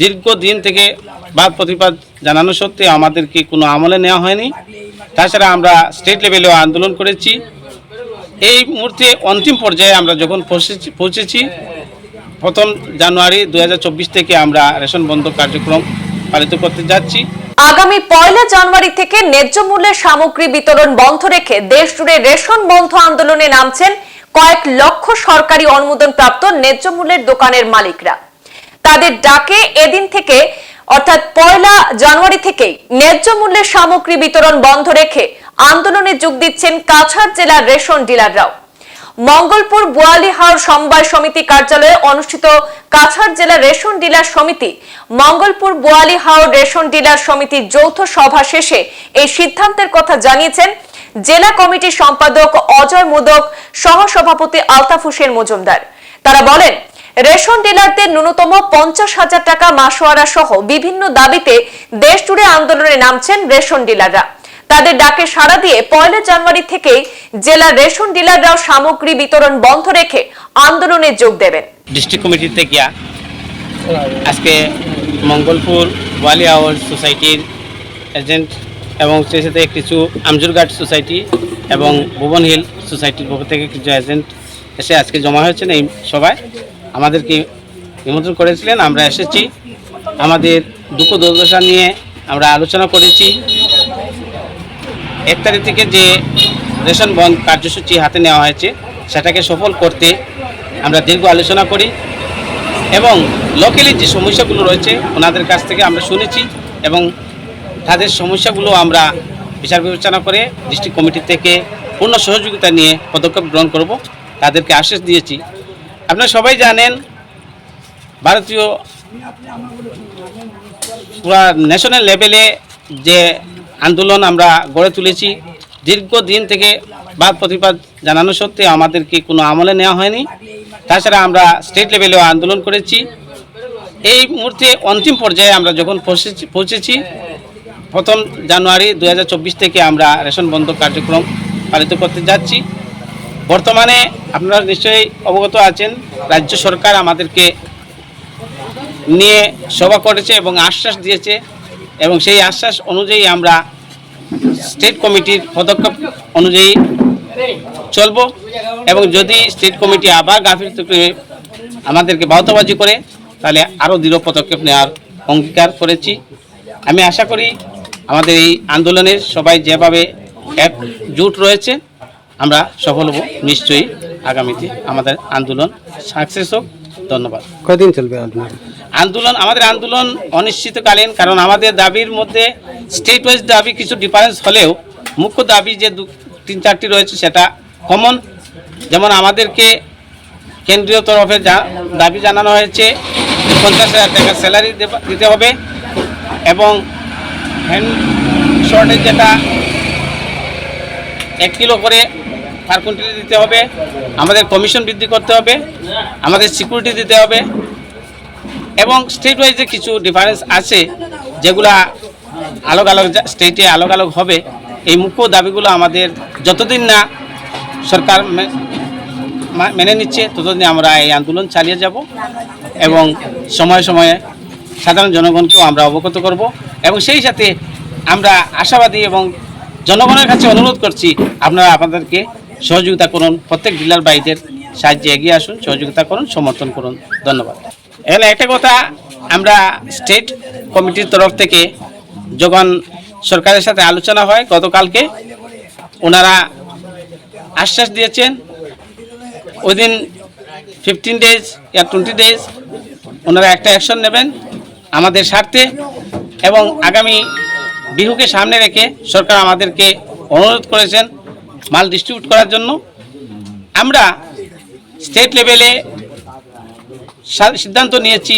দীর্ঘদিন থেকে বাদ প্রতিবাদ জানানো সত্ত্বেও আমাদেরকে কোনো আমলে নেওয়া হয়নি। তাছাড়া আমরা স্টেট লেভেলেও আন্দোলন করেছি। এই মুহূর্তে অন্তিম পর্যায়ে আমরা যখন পৌঁছেছি পৌঁছেছি, প্রথম জানুয়ারি দু হাজার চব্বিশ থেকে আমরা রেশন বন্ধ কার্যক্রম পালিত করতে যাচ্ছি। আগামী পয়লা জানুয়ারি থেকে ন্যায্য মূল্যের সামগ্রী বিতরণ বন্ধ রেখে দেশ জুড়ে রেশন বন্ধ আন্দোলনে নামছেন কয়েক লক্ষ সরকারি অনুমোদন প্রাপ্ত ন্যায্য মূল্যের দোকানের মালিকরা। তাদের ডাকে এদিন থেকে, অর্থাৎ পয়লা জানুয়ারি থেকেই ন্যায্য মূল্যের সামগ্রী বিতরণ বন্ধ রেখে আন্দোলনে যোগ দিচ্ছেন কাছাড় জেলার রেশন ডিলাররাও। মঙ্গলপুর বোয়ালিহাওর সমবায় সমিতি কার্যালয়ে অনুষ্ঠিত কাছাড় জেলা রেশন ডিলার সমিতি, মঙ্গলপুর বোয়ালিহাওর রেশন ডিলার সমিতির যৌথ সভা শেষে এই সিদ্ধান্তের কথা জানিয়েছেন জেলা কমিটির সম্পাদক অজয় মোদক, সহসভাপতি আলতাফ হোসেন মজুমদার। তারা বলেন রেশন ডিলারদের ন্যূনতম পঞ্চাশ হাজার টাকা মাসোয়ারা সহ বিভিন্ন দাবিতে দেশ জুড়ে আন্দোলনে নামছেন রেশন ডিলাররা। তাদের ডাকে সাড়া দিয়ে পয়লা জানুয়ারি থেকেই জেলার রেশন ডিলাররাও সামগ্রী বিতরণ বন্ধ রেখে আন্দোলনে যোগ দেবেন। ডিস্ট্রিক্ট কমিটির থেকে আজকে মঙ্গলপুর ওয়ালি আওয়ার সোসাইটির এজেন্ট এবং সেই সাথে কিছু আমজুরঘাট সোসাইটি এবং ভুবন হিল সোসাইটির পক্ষ থেকে কিছু এজেন্ট এসে আজকে জমা হয়েছেন এই সভায়। আমাদেরকে নিমন্ত্রণ করেছিলেন, আমরা এসেছি। আমাদের দুঃখ দুর্দশা নিয়ে আমরা আলোচনা করেছি। এক তারিখ থেকে যে রেশন বন্ধ কার্যসূচি হাতে নেওয়া হয়েছে, সেটাকে সফল করতে আমরা দীর্ঘ আলোচনা করি এবং লোকালি যে সমস্যাগুলো রয়েছে, ওনাদের কাছ থেকে আমরা শুনেছি এবং তাদের সমস্যাগুলো আমরা বিচার বিবেচনা করে ডিস্ট্রিক্ট কমিটি থেকে পূর্ণ সহযোগিতা নিয়ে পদক্ষেপ গ্রহণ করব। তাদেরকে আশ্বাস দিয়েছি আপনারা সবাই জানেন, ভারতীয় পুরা ন্যাশনাল লেভেলে যে আন্দোলন আমরা গড়ে তুলেছি, দীর্ঘদিন থেকে বাদ প্রতিবাদ জানানো সত্ত্বেও আমাদেরকে কোনো আমলে নেওয়া হয়নি। তাছাড়া আমরা স্টেট লেভেলেও আন্দোলন করেছি। এই মুহূর্তে অন্তিম পর্যায়ে আমরা যখন পৌঁছেছি পৌঁছেছি, প্রথম জানুয়ারি দু হাজার চব্বিশ থেকে আমরা রেশন বন্ধ কার্যক্রম পালিত করতে যাচ্ছি। বর্তমানে আপনারা নিশ্চয়ই অবগত আছেন, রাজ্য সরকার আমাদেরকে নিয়ে সভা করেছে এবং আশ্বাস দিয়েছে এবং সেই আশ্বাস অনুযায়ী আমরা স্টেট কমিটির পদক্ষেপ অনুযায়ী চলব এবং যদি স্টেট কমিটি আবার গাফিলতি করে আমাদেরকে বাহতবাজি করে, তাহলে আরও দৃঢ় পদক্ষেপ নেওয়ার অঙ্গীকার করেছি। আমি আশা করি আমাদের এই আন্দোলনের সবাই যেভাবে একজুট রয়েছে, আমরা সফল হব, নিশ্চয়ই। আগামীতে আমাদের আন্দোলন সাকসেস হোক। ধন্যবাদ। কদিন চলবে আপনার আন্দোলন আমাদের আন্দোলন অনিশ্চিতকালীন কারণ আমাদের দাবির মধ্যে স্টেট ওয়াইজ দাবি কিছু ডিফারেন্স হলেও মুখ্য দাবি যে দু তিন চারটি রয়েছে সেটা কমন যেমন আমাদেরকে কেন্দ্রীয় তরফে যা- দাবি জানানো হয়েছে পঞ্চাশ হাজার টাকা স্যালারি দিতে হবে এবং হ্যান্ড শর্টেজ যেটা এক কিলো করে কুইন্টালে দিতে হবে, আমাদের কমিশন বৃদ্ধি করতে হবে, আমাদের সিকিউরিটি দিতে হবে, এবং স্টেট ওয়াইজে কিছু ডিফারেন্স আছে, যেগুলা আলোক আলোক স্টেটে আলোক আলোক হবে, এই মুখ্য দাবিগুলো আমাদের যতদিন না সরকার মেনে নিচ্ছে, ততদিন আমরা এই আন্দোলন চালিয়ে যাব এবং সময়ে সময়ে সাধারণ জনগণকেও আমরা অবগত করব এবং সেই সাথে আমরা আশাবাদী এবং জনগণের কাছে অনুরোধ করছি, আপনারা আপনাদেরকে সহযোগিতা করুন। প্রত্যেক ডিলার ভাইদের সাহায্যে এগিয়ে আসুন, সহযোগিতা করুন, সমর্থন করুন। ধন্যবাদ। এখানে একটা কথা আমরা স্টেট কমিটির তরফ থেকে যখন সরকারের সাথে আলোচনা হয়, গতকালকে ওনারা আশ্বাস দিয়েছেন within fifteen days or twenty days ওনারা একটা অ্যাকশন নেবেন আমাদের স্বার্থে এবং আগামী বিহুকে সামনে রেখে সরকার আমাদেরকে অনুরোধ করেছেন মাল ডিস্ট্রিবিউট করার জন্য, আমরা স্টেট লেভেলে সিদ্ধান্ত নিয়েছি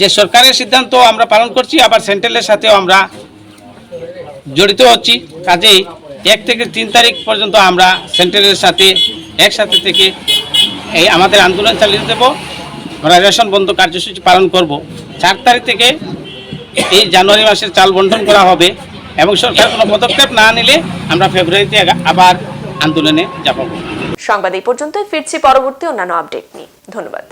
যে সরকারের সিদ্ধান্ত আমরা পালন করছি, আবার সেন্ট্রালের সাথেও আমরা জড়িত হচ্ছি। কাজেই এক থেকে তিন তারিখ পর্যন্ত আমরা সেন্ট্রালের সাথে, একসাথে থেকে এই আমাদের আন্দোলন চালিয়ে দেব আমরা রেশন বন্ধ কার্যসূচি পালন করব। চার তারিখ থেকে এই জানুয়ারি মাসের চাল বন্টন করা হবে। এবং সরকার কোনো পদক্ষেপ না নিলে আমরা ফেব্রুয়ারিতে আবার আন্দোলনে যাব। সংবাদ এই পর্যন্তই। ফিরছি পরবর্তী অন্যান্য আপডেট নিয়ে। ধন্যবাদ।